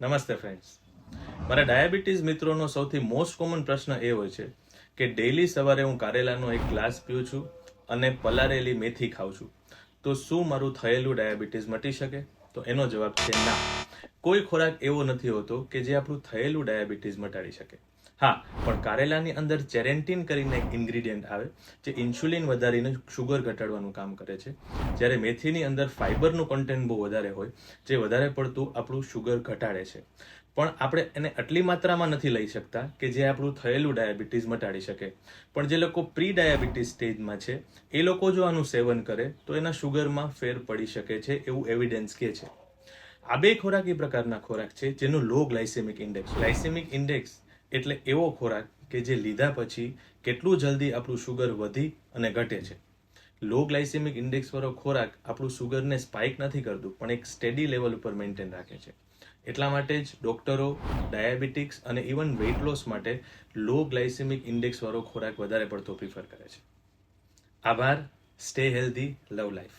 નમસ્તે ફ્રેન્ડ્સ મારા ડાયાબિટીસ મિત્રોનો સૌથી મોસ્ટ કોમન પ્રશ્ન એ હોય છે કે ડેઈલી સવારે હું કારેલાનો એક ગ્લાસ પીઉં છું અને પલારેલી મેથી ખાઉં છું. તો શું મારું થયેલું ડાયાબિટીસ મટી શકે? તો એનો જવાબ છે ના. કોઈ ખોરાક એવો નથી હોતો કે જે આપણું થયેલું ડાયાબિટીસ મટાડી શકે. હા, પણ કારેલાની અંદર ચેરેન્ટીન કરીને એક ઇન્ગ્રીડિયન્ટ આવે જે ઇન્સ્યુલિન વધારીને શુગર ઘટાડવાનું કામ કરે છે. જ્યારે મેથીની અંદર ફાઇબરનું કન્ટેન્ટ બહુ વધારે હોય, જે વધારે પડતું આપણું શુગર ઘટાડે છે. પણ આપણે એને આટલી માત્રામાં નથી લઈ શકતા કે જે આપણું થયેલું ડાયાબિટીસ મટાડી શકે. પણ જે લોકો પ્રી ડાયાબિટીસ સ્ટેજમાં છે, એ લોકો જો આનું સેવન કરે, તો એના શુગરમાં ફેર પડી શકે છે એવું એવિડન્સ કે છે. આ બે ખોરાક એ પ્રકારના ખોરાક છે જેનો low glycemic index. Glycemic index એટલે એવો ખોરાક કે જે લીધા પછી કેટલું જલ્દી આપણું શુગર વધી અને ઘટે છે. લો ગ્લાયસેમિક ઇન્ડેક્સવાળો ખોરાક આપણું શુગરને સ્પાઇક નથી કરતું, પણ એક સ્ટેડી લેવલ ઉપર મેન્ટેન રાખે છે. એટલા માટે જ ડોક્ટરો, ડાયાબિટીક્સ અને ઇવન વેઇટ લોસ માટે લો ગ્લાયસેમિક ઇન્ડેક્સવાળો ખોરાક વધારે પડતો પ્રિફર કરે છે. આભાર. Stay healthy love life